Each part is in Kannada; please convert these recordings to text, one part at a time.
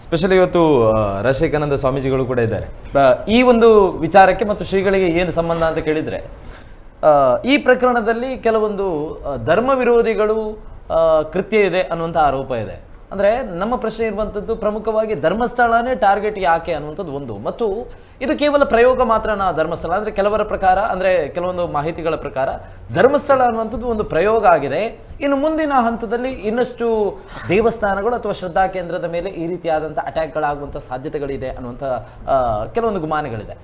ಸ್ಪೆಷಲಿ ಇವತ್ತು ರಾಜಶೇಖರಾನಂದ ಸ್ವಾಮೀಜಿಗಳು ಕೂಡ ಇದ್ದಾರೆ. ಈ ಒಂದು ವಿಚಾರಕ್ಕೆ ಮತ್ತು ಶ್ರೀಗಳಿಗೆ ಏನು ಸಂಬಂಧ ಅಂತ ಕೇಳಿದ್ರೆ ಈ ಪ್ರಕರಣದಲ್ಲಿ ಕೆಲವೊಂದು ಧರ್ಮ ವಿರೋಧಿಗಳು ಕೃತ್ಯ ಇದೆ ಅನ್ನುವಂಥ ಆರೋಪ ಇದೆ. ಅಂದ್ರೆ ನಮ್ಮ ಪ್ರಶ್ನೆ ಇರುವಂಥದ್ದು ಪ್ರಮುಖವಾಗಿ ಧರ್ಮಸ್ಥಳನೇ ಟಾರ್ಗೆಟ್ ಯಾಕೆ ಅನ್ನುವಂಥದ್ದು ಒಂದು. ಮತ್ತು ಇದು ಕೇವಲ ಪ್ರಯೋಗ ಮಾತ್ರನಾ ಧರ್ಮಸ್ಥಳ? ಅಂದರೆ ಕೆಲವರ ಪ್ರಕಾರ, ಅಂದರೆ ಕೆಲವೊಂದು ಮಾಹಿತಿಗಳ ಪ್ರಕಾರ ಧರ್ಮಸ್ಥಳ ಅನ್ನುವಂಥದ್ದು ಒಂದು ಪ್ರಯೋಗ ಆಗಿದೆ. ಇನ್ನು ಮುಂದಿನ ಹಂತದಲ್ಲಿ ಇನ್ನಷ್ಟು ದೇವಸ್ಥಾನಗಳು ಅಥವಾ ಶ್ರದ್ಧಾ ಕೇಂದ್ರದ ಮೇಲೆ ಈ ರೀತಿಯಾದಂಥ ಅಟ್ಯಾಕ್ಗಳಾಗುವಂಥ ಸಾಧ್ಯತೆಗಳಿದೆ ಅನ್ನುವಂಥ ಕೆಲವೊಂದು ಗುಮಾನಗಳಿದೆ.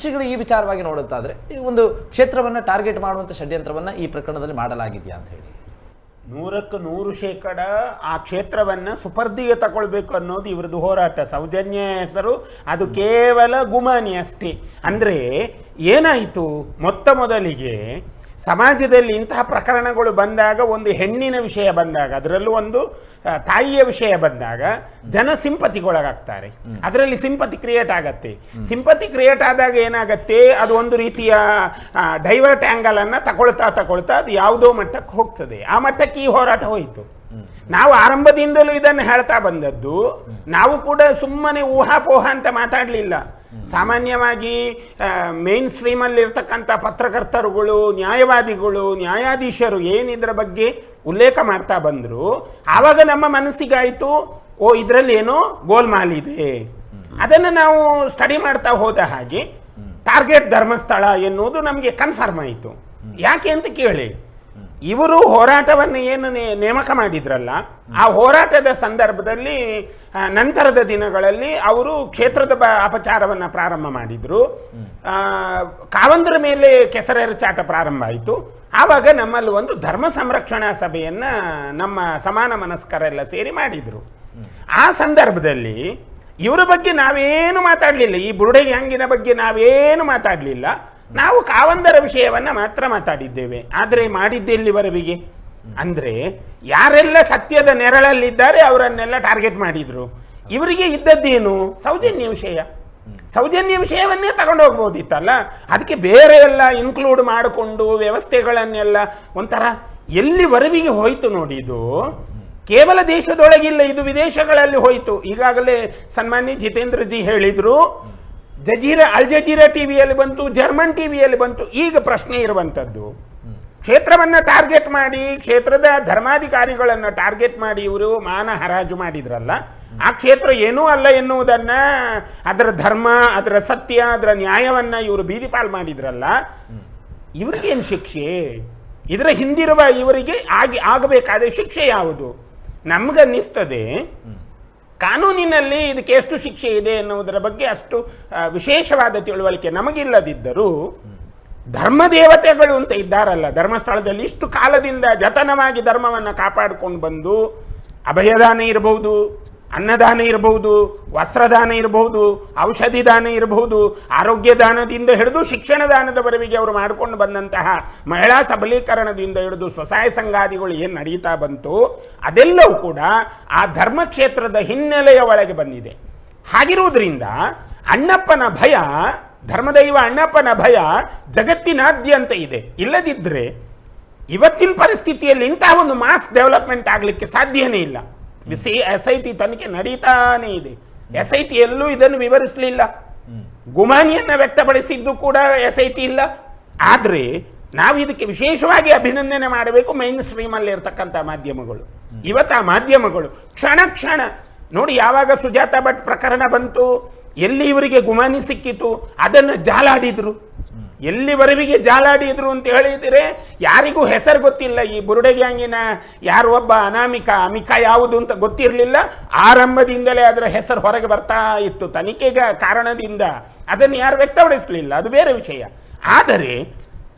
ಶ್ರೀಗಳು ಈ ವಿಚಾರವಾಗಿ ನೋಡುತ್ತಾದರೆ, ಈ ಒಂದು ಕ್ಷೇತ್ರವನ್ನು ಟಾರ್ಗೆಟ್ ಮಾಡುವಂಥ ಷಡ್ಯಂತ್ರವನ್ನು ಈ ಪ್ರಕರಣದಲ್ಲಿ ಮಾಡಲಾಗಿದೆಯಾ ಅಂತ ಹೇಳಿ. ನೂರಕ್ಕೆ ನೂರು ಶೇಕಡ ಆ ಕ್ಷೇತ್ರವನ್ನು ಸುಪರ್ದಿಗೆ ತಗೊಳ್ಬೇಕು ಅನ್ನೋದು ಇವ್ರದ್ದು ಹೋರಾಟ. ಸೌಜನ್ಯ ಹೆಸರು, ಅದು ಕೇವಲ ಗುಮಾನಿ ಅಷ್ಟೇ. ಅಂದರೆ ಏನಾಯಿತು? ಮೊತ್ತ ಮೊದಲಿಗೆ ಸಮಾಜದಲ್ಲಿ ಇಂತಹ ಪ್ರಕರಣಗಳು ಬಂದಾಗ ಒಂದು ಹೆಣ್ಣಿನ ವಿಷಯ ಬಂದಾಗ, ಅದರಲ್ಲೂ ಒಂದು ತಾಯಿಯ ವಿಷಯ ಬಂದಾಗ ಜನ ಸಿಂಪತಿಗೊಳಗಾಗ್ತಾರೆ. ಅದರಲ್ಲಿ ಸಿಂಪತಿ ಕ್ರಿಯೇಟ್ ಆಗತ್ತೆ. ಸಿಂಪತಿ ಕ್ರಿಯೇಟ್ ಆದಾಗ ಏನಾಗತ್ತೆ? ಅದು ಒಂದು ರೀತಿಯ ಡೈವರ್ಟ್ ಆ್ಯಂಗಲನ್ನು ತಗೊಳ್ತಾ ತಗೊಳ್ತಾ ಅದು ಯಾವುದೋ ಮಟ್ಟಕ್ಕೆ ಹೋಗ್ತದೆ. ಆ ಮಟ್ಟಕ್ಕೆ ಈ ಹೋರಾಟ ಹೋಯಿತು. ನಾವು ಆರಂಭದಿಂದಲೂ ಇದನ್ನು ಹೇಳ್ತಾ ಬಂದದ್ದು ನಾವು ಕೂಡ ಸುಮ್ಮನೆ ಊಹಾಪೋಹ ಅಂತ ಮಾತಾಡಲಿಲ್ಲ. ಸಾಮಾನ್ಯವಾಗಿ ಮೇನ್ ಸ್ಟ್ರೀಮಲ್ಲಿ ಇರ್ತಕ್ಕಂಥ ಪತ್ರಕರ್ತರುಗಳು ನ್ಯಾಯವಾದಿಗಳು ನ್ಯಾಯಾಧೀಶರು ಏನಿದ್ರ ಬಗ್ಗೆ ಉಲ್ಲೇಖ ಮಾಡ್ತಾ ಬಂದರು ಆವಾಗ ನಮ್ಮ ಮನಸ್ಸಿಗಾಯಿತು ಓ ಇದರಲ್ಲಿ ಏನೋ ಗೋಲ್ಮಾಲ್ ಇದೆ. ಅದನ್ನು ನಾವು ಸ್ಟಡಿ ಮಾಡ್ತಾ ಹೋದ ಹಾಗೆ ಟಾರ್ಗೆಟ್ ಧರ್ಮಸ್ಥಳ ಎನ್ನುವುದು ನಮಗೆ ಕನ್ಫರ್ಮ್ ಆಯಿತು. ಯಾಕೆ ಅಂತ ಕೇಳಿ. ಇವರು ಹೋರಾಟವನ್ನು ಏನು ನೇಮಕ ಮಾಡಿದ್ರಲ್ಲ, ಆ ಹೋರಾಟದ ಸಂದರ್ಭದಲ್ಲಿ ನಂತರದ ದಿನಗಳಲ್ಲಿ ಅವರು ಕ್ಷೇತ್ರದ ಅಪಚಾರವನ್ನು ಪ್ರಾರಂಭ ಮಾಡಿದರು. ಕಾವಂದ್ರ ಮೇಲೆ ಕೆಸರೆರಚಾಟ ಪ್ರಾರಂಭ ಆಯಿತು. ಆವಾಗ ನಮ್ಮಲ್ಲಿ ಒಂದು ಧರ್ಮ ಸಂರಕ್ಷಣಾ ಸಭೆಯನ್ನು ನಮ್ಮ ಸಮಾನ ಮನಸ್ಕರೆಲ್ಲ ಸೇರಿ ಮಾಡಿದರು. ಆ ಸಂದರ್ಭದಲ್ಲಿ ಇವರ ಬಗ್ಗೆ ನಾವೇನು ಮಾತಾಡಲಿಲ್ಲ. ಈ ಬುರುಡೆ ಗ್ಯಾಂಗಿನ ಬಗ್ಗೆ ನಾವೇನು ಮಾತಾಡಲಿಲ್ಲ. ನಾವು ಕಾವಂದರ ವಿಷಯವನ್ನು ಮಾತ್ರ ಮಾತಾಡಿದ್ದೇವೆ. ಆದರೆ ಮಾಡಿದ್ದೆಲ್ಲಿವರೆವಿಗೆ ಅಂದರೆ ಯಾರೆಲ್ಲ ಸತ್ಯದ ನೆರಳಲ್ಲಿದ್ದಾರೆ ಅವರನ್ನೆಲ್ಲ ಟಾರ್ಗೆಟ್ ಮಾಡಿದರು. ಇವರಿಗೆ ಇದ್ದದ್ದೇನು? ಸೌಜನ್ಯ ವಿಷಯ. ಸೌಜನ್ಯ ವಿಷಯವನ್ನೇ ತಗೊಂಡು ಹೋಗ್ಬೋದಿತ್ತಲ್ಲ ಅದಕ್ಕೆ ಬೇರೆ ಎಲ್ಲ ಇನ್ಕ್ಲೂಡ್ ಮಾಡಿಕೊಂಡು ವ್ಯವಸ್ಥೆಗಳನ್ನೆಲ್ಲ ಒಂಥರ ಎಲ್ಲಿ ವರವಿಗೆ ಹೋಯಿತು ನೋಡಿದು ಕೇವಲ ದೇಶದೊಳಗಿಲ್ಲ, ಇದು ವಿದೇಶಗಳಲ್ಲಿ ಹೋಯಿತು. ಈಗಾಗಲೇ ಸನ್ಮಾನ್ಯ ಜಿತೇಂದ್ರ ಜಿ ಹೇಳಿದ್ರು. ಜಜೀರಾ, ಅಲ್ ಜಜೀರಾ ಟಿವಿಯಲ್ಲಿ ಬಂತು, ಜರ್ಮನ್ ಟಿವಿಯಲ್ಲಿ ಬಂತು, ಈಗ ಪ್ರಶ್ನೆ ಇರುವಂಥದ್ದು, ಕ್ಷೇತ್ರವನ್ನು ಟಾರ್ಗೆಟ್ ಮಾಡಿ, ಕ್ಷೇತ್ರದ ಧರ್ಮಾಧಿಕಾರಿಗಳನ್ನು ಟಾರ್ಗೆಟ್ ಮಾಡಿ ಇವರು ಮಾನ ಹರಾಜು ಮಾಡಿದ್ರಲ್ಲ, ಆ ಕ್ಷೇತ್ರ ಏನೂ ಅಲ್ಲ ಎನ್ನುವುದನ್ನು ಅದರ ಧರ್ಮ, ಅದರ ಸತ್ಯ, ಅದರ ನ್ಯಾಯವನ್ನ ಇವರು ಬೀದಿಪಾಲ್ ಮಾಡಿದ್ರಲ್ಲ ಇವರಿಗೇನು ಶಿಕ್ಷೆ? ಇದರ ಹಿಂದಿರುವ ಇವರಿಗೆ ಆಗಿ, ಆಗಬೇಕಾದ ಶಿಕ್ಷೆ ಯಾವುದು? ನಮಗನ್ನಿಸ್ತದೆ ಕಾನೂನಿನಲ್ಲಿ ಇದಕ್ಕೆ ಎಷ್ಟು ಶಿಕ್ಷೆ ಇದೆ ಎನ್ನುವುದರ ಬಗ್ಗೆ ಅಷ್ಟು ವಿಶೇಷವಾದ ತಿಳುವಳಿಕೆ ನಮಗಿಲ್ಲದಿದ್ದರೂ ಧರ್ಮ ದೇವತೆಗಳು ಅಂತ ಇದ್ದಾರಲ್ಲ, ಧರ್ಮಸ್ಥಳದಲ್ಲಿ ಇಷ್ಟು ಕಾಲದಿಂದ ಜತನವಾಗಿ ಧರ್ಮವನ್ನು ಕಾಪಾಡಿಕೊಂಡು ಬಂದು ಅಭಯದಾನ ಇರಬಹುದು ಅನ್ನದಾನ ಇರಬಹುದು, ವಸ್ತ್ರದಾನ ಇರಬಹುದು, ಔಷಧಿ ದಾನ ಇರಬಹುದು, ಆರೋಗ್ಯ ದಾನದಿಂದ ಹಿಡಿದು ಶಿಕ್ಷಣ ದಾನದವರೆಗೆ ಅವರು ಮಾಡಿಕೊಂಡು ಬಂದಂತಹ ಮಹಿಳಾ ಸಬಲೀಕರಣದಿಂದ ಹಿಡಿದು ಸ್ವಸಹಾಯ ಸಂಘಾದಿಗಳು ಏನು ನಡೀತಾ ಬಂತು, ಅದೆಲ್ಲವೂ ಕೂಡ ಆ ಧರ್ಮಕ್ಷೇತ್ರದ ಹಿನ್ನೆಲೆಯ ಒಳಗೆ ಬಂದಿದೆ. ಹಾಗಿರುವುದರಿಂದ ಅಣ್ಣಪ್ಪನ ಭಯ, ಧರ್ಮದೈವ ಅಣ್ಣಪ್ಪನ ಭಯ ಜಗತ್ತಿನಾದ್ಯಂತ ಇದೆ. ಇಲ್ಲದಿದ್ದರೆ ಇವತ್ತಿನ ಪರಿಸ್ಥಿತಿಯಲ್ಲಿ ಇಂತಹ ಒಂದು ಮಾಸ್ ಡೆವಲಪ್ಮೆಂಟ್ ಆಗಲಿಕ್ಕೆ ಸಾಧ್ಯನೇ ಇಲ್ಲ. ಸಿ ಎಸ್ ಐ ಟಿ ತನಿಖೆ ನಡೀತಾನೇ ಇದೆ. ಎಸ್ ಐ ಟಿ ಎಲ್ಲೂ ಇದನ್ನು ವಿವರಿಸಲಿಲ್ಲ. ಗುಮಾನಿಯನ್ನು ವ್ಯಕ್ತಪಡಿಸಿದ್ದು ಕೂಡ ಎಸ್ ಐ ಟಿ ಇಲ್ಲ. ಆದರೆ ನಾವು ಇದಕ್ಕೆ ವಿಶೇಷವಾಗಿ ಅಭಿನಂದನೆ ಮಾಡಬೇಕು ಮೈನ್ ಸ್ಟ್ರೀಮಲ್ಲಿ ಇರತಕ್ಕಂಥ ಮಾಧ್ಯಮಗಳು. ಇವತ್ತು ಆ ಮಾಧ್ಯಮಗಳು ಕ್ಷಣ ಕ್ಷಣ ನೋಡಿ ಯಾವಾಗ ಸುಜಾತ ಭಟ್ ಪ್ರಕರಣ ಬಂತು ಎಲ್ಲಿ ಇವರಿಗೆ ಗುಮಾನಿ ಸಿಕ್ಕಿತು? ಅದನ್ನು ಜಾಲಾಡಿದ್ರು. ಎಲ್ಲಿವರೆವಿಗೆ ಜಾಲಾಡಿದ್ರು ಅಂತ ಹೇಳಿದರೆ ಯಾರಿಗೂ ಹೆಸರು ಗೊತ್ತಿಲ್ಲ. ಈ ಬುರುಡೆ ಗ್ಯಾಂಗಿನ ಯಾರು ಒಬ್ಬ ಅನಾಮಿಕ, ಅಮಿಕ ಯಾವುದು ಅಂತ ಗೊತ್ತಿರಲಿಲ್ಲ. ಆರಂಭದಿಂದಲೇ ಅದರ ಹೆಸರು ಹೊರಗೆ ಬರ್ತಾ ಇತ್ತು. ತನಿಖೆಗ ಕಾರಣದಿಂದ ಅದನ್ನು ಯಾರು ವ್ಯಕ್ತಪಡಿಸಲಿಲ್ಲ. ಅದು ಬೇರೆ ವಿಷಯ. ಆದರೆ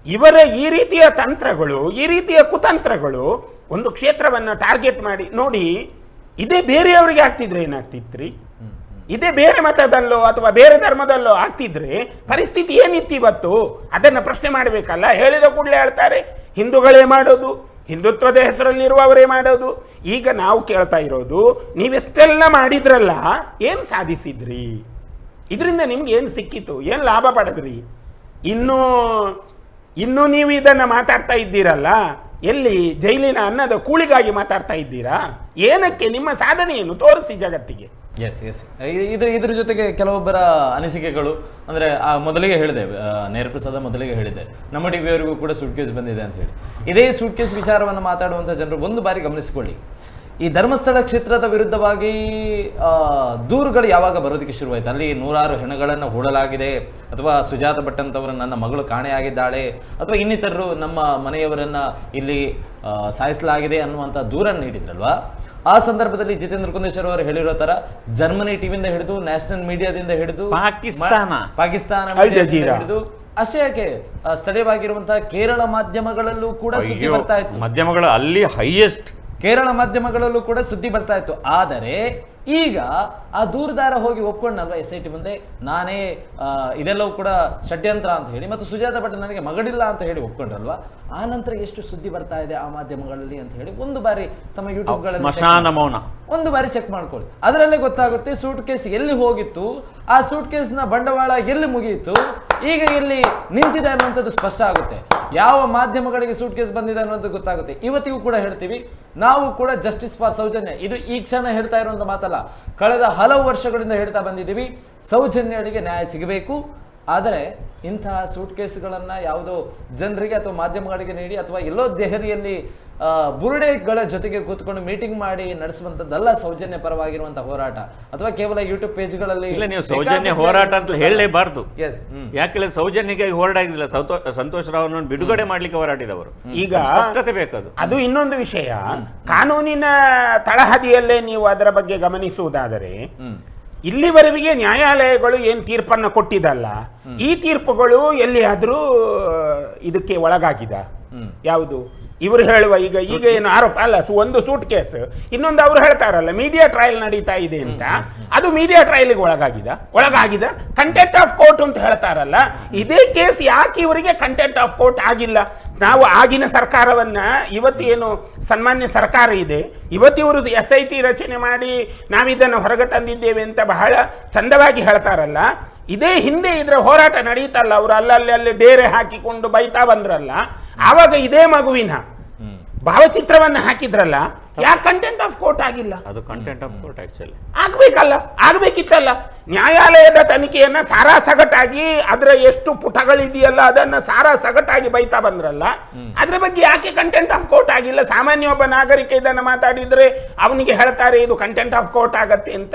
ಇವರ ಈ ರೀತಿಯ ತಂತ್ರಗಳು, ಈ ರೀತಿಯ ಕುತಂತ್ರಗಳು ಒಂದು ಕ್ಷೇತ್ರವನ್ನು ಟಾರ್ಗೆಟ್ ಮಾಡಿ ನೋಡಿ, ಇದೇ ಬೇರೆಯವರಿಗೆ ಆಗ್ತಿದ್ರೆ ಏನಾಗ್ತಿತ್ರಿ? ಇದೇ ಬೇರೆ ಮತದಲ್ಲೋ ಅಥವಾ ಬೇರೆ ಧರ್ಮದಲ್ಲೋ ಆಗ್ತಿದ್ರೆ ಪರಿಸ್ಥಿತಿ ಏನಿತ್ತು ಇವತ್ತು? ಅದನ್ನು ಪ್ರಶ್ನೆ ಮಾಡಬೇಕಲ್ಲ? ಹೇಳಿದ ಕೂಡಲೇ ಹೇಳ್ತಾರೆ, ಹಿಂದೂಗಳೇ ಮಾಡೋದು, ಹಿಂದುತ್ವದ ಹೆಸರಲ್ಲಿರುವವರೇ ಮಾಡೋದು. ಈಗ ನಾವು ಕೇಳ್ತಾ ಇರೋದು, ನೀವೆಷ್ಟೆಲ್ಲ ಮಾಡಿದ್ರಲ್ಲ, ಏನು ಸಾಧಿಸಿದ್ರಿ? ಇದರಿಂದ ನಿಮ್ಗೆ ಏನು ಸಿಕ್ಕಿತು? ಏನು ಲಾಭ ಪಡೆದ್ರಿ? ಇನ್ನೂ ಇನ್ನೂ ನೀವು ಇದನ್ನು ಮಾತಾಡ್ತಾ ಇದ್ದೀರಲ್ಲ? ಎಲ್ಲಿ ಜೈಲಿನ ಅನ್ನದ ಕೂಳಿಗಾಗಿ ಮಾತಾಡ್ತಾ ಇದ್ದೀರಾ? ಏನಕ್ಕೆ ನಿಮ್ಮ ಸಾಧನೆಯನ್ನು ತೋರಿಸಿ ಜಗತ್ತಿಗೆ? ಎಸ್ ಎಸ್ ಇದ್ರ ಇದ್ರ ಜೊತೆಗೆ ಕೆಲವೊಬ್ಬರ ಅನಿಸಿಕೆಗಳು, ಅಂದ್ರೆ ಆ ಮೊದಲಿಗೆ ಹೇಳಿದೆ ನೇರಪ್ರಸಾದ ಮೊದಲಿಗೆ ಹೇಳಿದೆ. ನಮ್ಮ ಟಿವಿಯವರಿಗೂ ಕೂಡ ಸೂಟ್ ಕೇಸ್ ಬಂದಿದೆ ಅಂತ ಹೇಳಿ. ಇದೇ ಸೂಟ್ ಕೇಸ್ ವಿಚಾರವನ್ನು ಮಾತಾಡುವಂಥ ಜನರು ಒಂದು ಬಾರಿ ಗಮನಿಸಿಕೊಳ್ಳಿ. ಈ ಧರ್ಮಸ್ಥಳ ಕ್ಷೇತ್ರದ ವಿರುದ್ಧವಾಗಿ ಆ, ದೂರುಗಳು ಯಾವಾಗ ಬರೋದಕ್ಕೆ ಶುರುವಾಯಿತು? ಅಲ್ಲಿ ನೂರಾರು ಹೆಣಗಳನ್ನು ಹೂಡಲಾಗಿದೆ ಅಥವಾ ಸುಜಾತ ಭಟ್ ಅಂತವರು ನನ್ನ ಮಗಳು ಕಾಣೆಯಾಗಿದ್ದಾಳೆ ಅಥವಾ ಇನ್ನಿತರರು ನಮ್ಮ ಮನೆಯವರನ್ನ ಇಲ್ಲಿ ಸಾಯಿಸಲಾಗಿದೆ ಅನ್ನುವಂಥ ದೂರನ್ನು ನೀಡಿದ್ರಲ್ವಾ? ಆ ಸಂದರ್ಭದಲ್ಲಿ ಜಿತೇಂದ್ರ ಕುಂದೇಶ್ವರ ಅವರು ಹೇಳಿರೋ ತರ ಜರ್ಮನಿ ಟಿವಿಯಿಂದ ಹಿಡಿದು ನ್ಯಾಷನಲ್ ಮೀಡಿಯಾದಿಂದ ಹಿಡಿದು ಪಾಕಿಸ್ತಾನ. ಪಾಕಿಸ್ತಾನ ಮೀಡಿಯಾದಿಂದ ಹಿಡಿದು ಅಷ್ಟೇ ಯಾಕೆ ಸ್ಥಳೀಯವಾಗಿರುವಂತಹ ಕೇರಳ ಮಾಧ್ಯಮಗಳಲ್ಲೂ ಕೂಡ ಸುದ್ದಿ ಬರ್ತಾ ಇತ್ತು. ಮಾಧ್ಯಮಗಳು ಅಲ್ಲಿ ಹೈಯೆಸ್ಟ್ ಕೇರಳ ಮಾಧ್ಯಮಗಳಲ್ಲೂ ಕೂಡ ಸುದ್ದಿ ಬರ್ತಾ ಇತ್ತು. ಆದರೆ ಈಗ ಆ ದೂರದಾರ ಹೋಗಿ ಒಪ್ಕೊಂಡಲ್ವ ಎಸ್ ಐ ಟಿ ಮುಂದೆ? ನಾನೇ ಇದೆಲ್ಲವೂ ಕೂಡ ಷಡ್ಯಂತ್ರ ಅಂತ ಹೇಳಿ ಮತ್ತು ಸುಜಾತ ಭಟ್ ನನಗೆ ಮಗಳಿಲ್ಲ ಅಂತ ಹೇಳಿ ಒಪ್ಕೊಂಡ್ರಲ್ವಾ? ಆ ನಂತರ ಎಷ್ಟು ಸುದ್ದಿ ಬರ್ತಾ ಇದೆ ಆ ಮಾಧ್ಯಮಗಳಲ್ಲಿ ಅಂತ ಹೇಳಿ ಒಂದು ಬಾರಿ ತಮ್ಮ ಯೂಟ್ಯೂಬ್ಗಳಲ್ಲಿ ಮೌನ. ಒಂದು ಬಾರಿ ಚೆಕ್ ಮಾಡ್ಕೊಳ್ಳಿ. ಅದರಲ್ಲೇ ಗೊತ್ತಾಗುತ್ತೆ ಸೂಟ್ ಕೇಸ್ ಎಲ್ಲಿ ಹೋಗಿತ್ತು? ಆ ಸೂಟ್ ಕೇಸ್ನ ಬಂಡವಾಳ ಎಲ್ಲಿ ಮುಗಿಯಿತು? ಈಗ ಎಲ್ಲಿ ನಿಂತಿದೆ ಅನ್ನುವಂಥದ್ದು ಸ್ಪಷ್ಟ ಆಗುತ್ತೆ. ಯಾವ ಮಾಧ್ಯಮಗಳಿಗೆ ಸೂಟ್ ಕೇಸ್ ಬಂದಿದೆ ಅನ್ನೋದು ಗೊತ್ತಾಗುತ್ತೆ. ಇವತ್ತಿಗೂ ಕೂಡ ಹೇಳ್ತೀವಿ ನಾವು ಕೂಡ ಜಸ್ಟಿಸ್ ಫಾರ್ ಸೌಜನ್ಯ. ಇದು ಈ ಕ್ಷಣ ಹೇಳ್ತಾ ಇರುವಂತ ಮಾತಲ್ಲ. ಕಳೆದ ಹಲವು ವರ್ಷಗಳಿಂದ ಹೇಳ್ತಾ ಬಂದಿದ್ದೀವಿ. ಸೌಜನ್ಯಗಳಿಗೆ ನ್ಯಾಯ ಸಿಗಬೇಕು. ಆದರೆ ಇಂತಹ ಸೂಟ್ ಕೇಸ್ಗಳನ್ನು ಯಾವುದೋ ಜನರಿಗೆ ಅಥವಾ ಮಾಧ್ಯಮಗಳಿಗೆ ನೀಡಿ ಅಥವಾ ಎಲ್ಲೋ ದೆಹಲಿಯಲ್ಲಿ ಬುರುಡೆಗಳ ಜೊತೆಗೆ ಕೂತ್ಕೊಂಡು ಮೀಟಿಂಗ್ ಮಾಡಿ ನಡೆಸುವಂಥದ್ದಲ್ಲ ಸೌಜನ್ಯ ಪರವಾಗಿರುವಂತಹ ಹೋರಾಟ. ಅಥವಾ ಕೇವಲ ಯೂಟ್ಯೂಬ್ ಪೇಜ್ಗಳಲ್ಲಿ ಇಲ್ಲ ನೀವು ಸೌಜನ್ಯ ಹೋರಾಟ ಅಂತ ಹೇಳಲೇಬಾರ್ದು. Yes hmm. ಯಾಕೆ ಸೌಜನ್ಯಗಾಗಿ ಹೋರಾಡಿದಿಲ್ಲ ಸೌತೋ- ಸಂತೋಷ್ ರಾವ್ನನ್ನು ಬಿಡುಗಡೆ ಮಾಡ್ಲಿಕ್ಕೆ ಹೋರಾಡಿದವರು. ಈಗ ಸ್ಪಷ್ಟತೆ ಬೇಕದು. ಅದು ಇನ್ನೊಂದು ವಿಷಯ. ಕಾನೂನಿನ ತಳಹದಿಯಲ್ಲೇ ನೀವು ಅದರ ಬಗ್ಗೆ ಗಮನಿಸುವುದಾದರೆ ಇಲ್ಲಿವರೆಗೆ ನ್ಯಾಯಾಲಯಗಳು ಏನು ತೀರ್ಪನ್ನ ಕೊಟ್ಟಿದಲ್ಲ ಈ ತೀರ್ಪುಗಳು ಎಲ್ಲಿಯಾದರೂ ಇದಕ್ಕೆ ಒಳಗಾಗಿದ. ಯಾವುದು? ಇವರು ಹೇಳುವ ಈಗ ಈಗ ಏನು ಆರೋಪ ಅಲ್ಲ ಒಂದು ಸೂಟ್ ಕೇಸ್. ಇನ್ನೊಂದು ಅವ್ರು ಹೇಳ್ತಾರಲ್ಲ ಮೀಡಿಯಾ ಟ್ರಯಲ್ ನಡೀತಾ ಇದೆ ಅಂತ. ಅದು ಮೀಡಿಯಾ ಟ್ರಯಲ್ಗೆ ಒಳಗಾಗಿದ ಒಳಗಾಗಿದ ಕಂಟೆಂಟ್ ಆಫ್ ಕೋರ್ಟ್ ಅಂತ ಹೇಳ್ತಾರಲ್ಲ ಇದೇ ಕೇಸ್ ಯಾಕೆ ಇವರಿಗೆ ಕಂಟೆಂಟ್ ಆಫ್ ಕೋರ್ಟ್ ಆಗಿಲ್ಲ? ನಾವು ಆಗಿನ ಸರ್ಕಾರವನ್ನ ಇವತ್ತು ಏನು ಸನ್ಮಾನ್ಯ ಸರ್ಕಾರ ಇದೆ ಇವತ್ತು ಇವರು ಎಸ್ ಐ ಟಿ ರಚನೆ ಮಾಡಿ ನಾವಿದನ್ನು ಹೊರಗೆ ತಂದಿದ್ದೇವೆ ಅಂತ ಬಹಳ ಚಂದವಾಗಿ ಹೇಳ್ತಾರಲ್ಲ ಇದೇ ಹಿಂದೆ ಇದ್ರೆ ಹೋರಾಟ ನಡೀತಲ್ಲ. ಅವರು ಅಲ್ಲಲ್ಲಿ ಅಲ್ಲಿ ಡೇರೆ ಹಾಕಿಕೊಂಡು ಬೈತಾ ಬಂದ್ರಲ್ಲ. ಆವಾಗ ಇದೇ ಮಗುವಿನ. ಭಾವಚಿತ್ರವನ್ನು ಹಾಕಿದ್ರಲ್ಲ ಯಾಕೆ ಕಂಟೆಂಟ್ ಆಫ್ ಕೋರ್ಟ್ ಆಗಿಲ್ಲ. ಅದು ಕಂಟೆಂಟ್ ಆಫ್ ಕೋರ್ಟ್ ಆಕ್ಚುಲಿ ಆಗ್ಬೇಕಲ್ಲ ಆಗ್ಬೇಕಿತ್ತಲ್ಲ. ನ್ಯಾಯಾಲಯದ ತನಿಖೆಯನ್ನು ಸಾರಾ ಸಗಟಾಗಿ ಅದರ ಎಷ್ಟು ಪುಟಗಳಿದೆಯಲ್ಲ ಅದನ್ನ ಸಾರಾ ಸಗಟಾಗಿ ಬೈತಾ ಬಂದ್ರಲ್ಲ ಅದ್ರ ಬಗ್ಗೆ ಯಾಕೆ ಕಂಟೆಂಟ್ ಆಫ್ ಕೋರ್ಟ್ ಆಗಿಲ್ಲ? ಸಾಮಾನ್ಯ ಒಬ್ಬ ನಾಗರಿಕ ಇದನ್ನು ಮಾತಾಡಿದ್ರೆ ಅವನಿಗೆ ಹೇಳ್ತಾರೆ ಇದು ಕಂಟೆಂಟ್ ಆಫ್ ಕೋರ್ಟ್ ಆಗತ್ತೆ ಅಂತ.